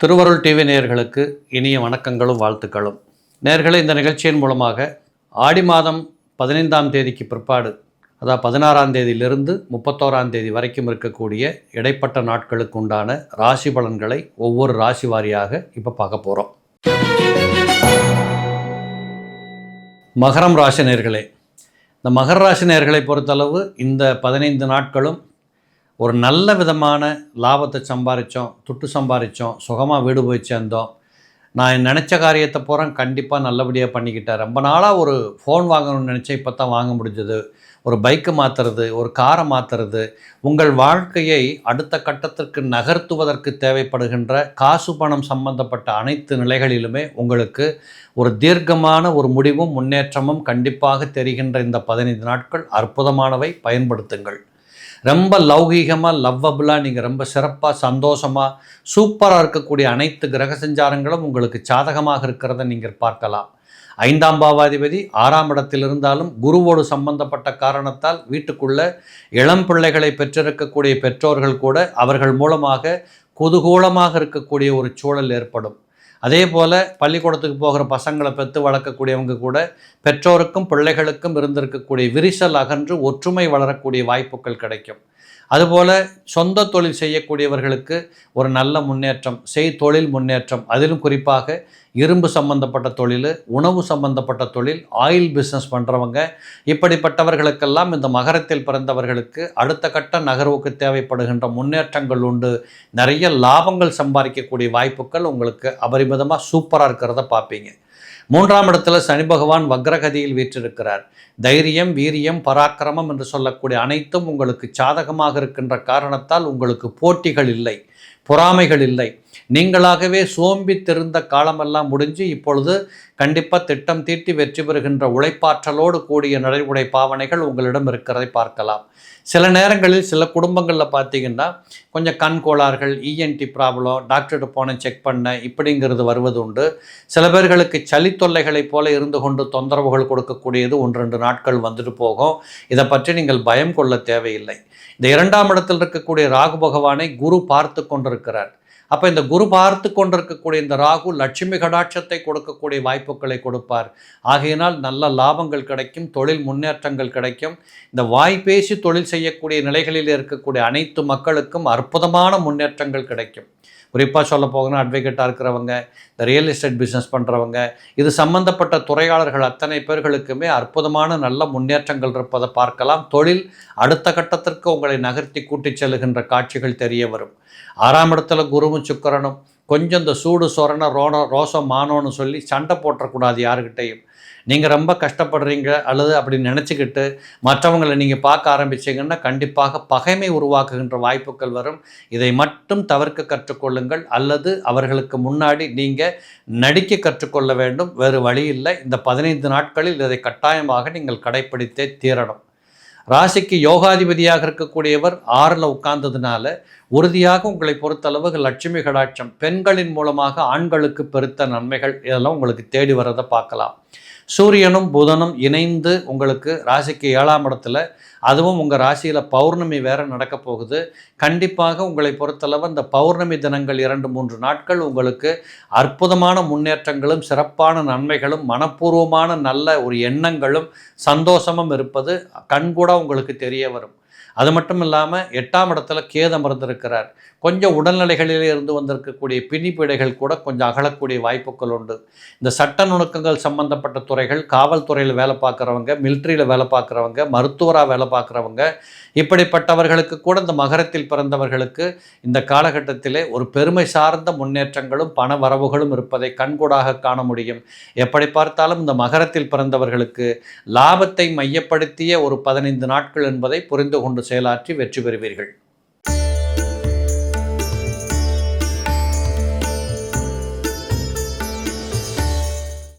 திருவருள் டிவி நேயர்களுக்கு இனிய வணக்கங்களும் வாழ்த்துக்களும். நேர்களை இந்த நிகழ்ச்சியின் மூலமாக ஆடி மாதம் பதினைந்தாம் தேதிக்கு பிற்பாடு அதாவது பதினாறாம் தேதியிலிருந்து முப்பத்தோராம் தேதி வரைக்கும் இருக்கக்கூடிய இடைப்பட்ட நாட்களுக்கு உண்டான ராசி பலன்களை ஒவ்வொரு ராசி வாரியாக இப்போ பார்க்க போகிறோம் மகரம் ராசி நேர்களே இந்த மகர ராசி நேர்களை பொறுத்தளவு இந்த பதினைந்து நாட்களும் ஒரு நல்ல விதமான லாபத்தை சம்பாரித்தோம் துட்டு சம்பாரித்தோம் சுகமாக வீடு போய் சேர்ந்தோம். நான் நினச்ச காரியத்தை பூரா கண்டிப்பாக நல்லபடியாக பண்ணிக்கிட்டேன். ரொம்ப நாளாக ஒரு ஃபோன் வாங்கணும்னு நினச்சேன் இப்போ தான் வாங்க முடிஞ்சது. ஒரு பைக்கு மாற்றுறது ஒரு காரை மாற்றுறது உங்கள் வாழ்க்கையை அடுத்த கட்டத்திற்கு நகர்த்துவதற்கு தேவைப்படுகின்ற காசு பணம் சம்பந்தப்பட்ட அனைத்து நிலைகளிலுமே உங்களுக்கு ஒரு தீர்க்கமான ஒரு முடிவும் முன்னேற்றமும் கண்டிப்பாக தெரிகின்ற இந்த பதினைந்து நாட்கள் அற்புதமானவை. பயன்படுத்துங்கள். ரொம்ப லௌகீகமாக லவ்வபுளாக நீங்கள் ரொம்ப சிறப்பாக சந்தோஷமாக சூப்பராக இருக்கக்கூடிய அனைத்து கிரக சஞ்சாரங்களும் உங்களுக்கு சாதகமாக இருக்கிறத நீங்கள் பார்க்கலாம். ஐந்தாம் பாவாதிபதி ஆறாம் இடத்தில் இருந்தாலும் குருவோடு சம்பந்தப்பட்ட காரணத்தால் வீட்டுக்குள்ள இளம் பிள்ளைகளை பெற்றிருக்கக்கூடிய பெற்றோர்கள் கூட அவர்கள் மூலமாக குதூகூலமாக இருக்கக்கூடிய ஒரு சூழல் ஏற்படும். அதே போல் பள்ளிக்கூடத்துக்கு போகிற பசங்களை பெற்று வளர்க்கக்கூடியவங்க கூட பெற்றோருக்கும் பிள்ளைகளுக்கும் இருந்திருக்கக்கூடிய விரிசல் அகன்று ஒற்றுமை வளரக்கூடிய வாய்ப்புகள் கிடைக்கும். அதுபோல் சொந்த தொழில் செய்யக்கூடியவர்களுக்கு ஒரு நல்ல முன்னேற்றம் செய் தொழில் முன்னேற்றம். அதிலும் குறிப்பாக இரும்பு சம்பந்தப்பட்ட தொழில் உணவு சம்பந்தப்பட்ட தொழில் ஆயில் பிஸ்னஸ் பண்ணுறவங்க இப்படிப்பட்டவர்களுக்கெல்லாம் இந்த மகரத்தில் பிறந்தவர்களுக்கு அடுத்த கட்ட நகர்வுக்கு தேவைப்படுகின்ற முன்னேற்றங்கள் உண்டு. நிறைய லாபங்கள் சம்பாதிக்கக்கூடிய வாய்ப்புகள் உங்களுக்கு அபரிமிதமாக சூப்பராக இருக்கிறத பார்ப்பீங்க. மூன்றாம் இடத்துல சனி பகவான் வக்ரகதியில் வீற்றிருக்கிறார். தைரியம் வீரியம் பராக்கிரமம் என்று சொல்லக்கூடிய அனைத்தும் உங்களுக்கு சாதகமாக இருக்கின்ற காரணத்தால் உங்களுக்கு போட்டிகள் இல்லை பொறாமைகள் இல்லை. நீங்களாகவே சோம்பித்திருந்த காலமெல்லாம் முடிஞ்சு இப்பொழுது கண்டிப்பாக திட்டம் தீட்டி வெற்றி பெறுகின்ற உழைப்பாற்றலோடு கூடிய நடைமுறை பாவனைகள் உங்களிடம் இருக்கிறதை பார்க்கலாம். சில நேரங்களில் சில குடும்பங்களில் பார்த்தீங்கன்னா கொஞ்சம் கண் கோளாறுகள் இஎன்டி ப்ராப்ளம் டாக்டர்கிட்ட போனேன் செக் பண்ண இப்படிங்கிறது வருவது உண்டு. சில பேர்களுக்கு சளி தொல்லைகளைப் போல இருந்து கொண்டு தொந்தரவுகள் கொடுக்கக்கூடியது ஒன்று ரெண்டு நாட்கள் வந்துட்டு போகும். இதை பற்றி நீங்கள் பயம் கொள்ள தேவையில்லை. இந்த இரண்டாம் இடத்தில் இருக்கக்கூடிய ராகு பகவானை குரு பார்த்து கொண்டிருக்கிறார். அப்போ இந்த குரு பார்த்து கொண்டிருக்கக்கூடிய இந்த ராகு லட்சுமி கடாட்சத்தை கொடுக்கக்கூடிய வாய்ப்புகளை கொடுப்பார். ஆகையினால் நல்ல லாபங்கள் கிடைக்கும் தொழில் முன்னேற்றங்கள் கிடைக்கும். இந்த வாய் பேசி தொழில் செய்யக்கூடிய நிலைகளில் இருக்கக்கூடிய அனைத்து மக்களுக்கும் அற்புதமான முன்னேற்றங்கள் கிடைக்கும். குறிப்பாக சொல்ல போகணும் அட்வொகேட்டாக இருக்கிறவங்க இந்த ரியல் எஸ்டேட் பிஸ்னஸ் பண்ணுறவங்க இது சம்மந்தப்பட்ட துறையாளர்கள் அத்தனை பேர்களுக்குமே அற்புதமான நல்ல முன்னேற்றங்கள் இருப்பதை பார்க்கலாம். தொழில் அடுத்த கட்டத்திற்கு உங்களை நகர்த்தி கூட்டிச் செல்லுகின்ற காட்சிகள் தெரிய வரும். ஆறாம் இடத்துல குருவும் சுக்கரனும் கொஞ்சம் இந்த சூடு சொரண ரோண ரோசம் மானோன்னு சொல்லி சண்டை போட்டக்கூடாது யாருக்கிட்டையும். நீங்கள் ரொம்ப கஷ்டப்படுறீங்க அல்லது அப்படி நினச்சிக்கிட்டு மற்றவங்களை நீங்கள் பார்க்க ஆரம்பிச்சிங்கன்னா கண்டிப்பாக பகைமை உருவாக்குகின்ற வாய்ப்புகள் வரும். இதை மட்டும் தவிர்க்க கற்றுக்கொள்ளுங்கள். அல்லது அவர்களுக்கு முன்னாடி நீங்கள் நடிக்க கற்றுக்கொள்ள வேண்டும். வேறு வழி இல்லை. இந்த பதினைந்து நாட்களில் இதை கட்டாயமாக நீங்கள் கடைப்பிடித்தே தீரணும். ராசிக்கு யோகாதிபதியாக இருக்கக்கூடியவர் ஆறில் உட்கார்ந்ததுனால உறுதியாக உங்களை பொறுத்தளவு லட்சுமி கடாட்சம் பெண்களின் மூலமாக ஆண்களுக்கு பெருத்த நன்மைகள் இதெல்லாம் உங்களுக்கு தேடி வரதை பார்க்கலாம். சூரியனும் புதனும் இணைந்து உங்களுக்கு ராசிக்கு ஏழாம் இடத்துல அதுவும் உங்கள் ராசியில் பௌர்ணமி வேற நடக்க போகுது. கண்டிப்பாக உங்களை பொறுத்தளவு அந்த பௌர்ணமி தினங்கள் இரண்டு மூன்று நாட்கள் உங்களுக்கு அற்புதமான முன்னேற்றங்களும் சிறப்பான நன்மைகளும் மனப்பூர்வமான நல்ல ஒரு எண்ணங்களும் சந்தோஷமும் இருப்பது கண்கூட உங்களுக்கு தெரிய வரும். அது மட்டும் இல்லாமல் எட்டாம் இடத்துல கேது அமர்ந்திருக்கிறார். கொஞ்சம் உடல்நிலைகளிலே இருந்து வந்திருக்கக்கூடிய பிணிப்பீடைகள் கூட கொஞ்சம் அகலக்கூடிய வாய்ப்புகள் உண்டு. இந்த சட்ட நுணுக்கங்கள் சம்பந்தப்பட்ட துறைகள் காவல்துறையில் வேலை பார்க்குறவங்க மிலிட்ரியில் வேலை பார்க்குறவங்க மருத்துவராக வேலை பார்க்குறவங்க இப்படிப்பட்டவர்களுக்கு கூட இந்த மகரத்தில் பிறந்தவர்களுக்கு இந்த காலகட்டத்திலே ஒரு பெருமை சார்ந்த முன்னேற்றங்களும் பண வரவுகளும் இருப்பதை கண்கூடாக காண முடியும். எப்படி பார்த்தாலும் இந்த மகரத்தில் பிறந்தவர்களுக்கு லாபத்தை மையப்படுத்திய ஒரு பதினைந்து நாட்கள் என்பதை புரிந்து கொண்டு செயலாற்றி வெற்றி பெறுவீர்கள்.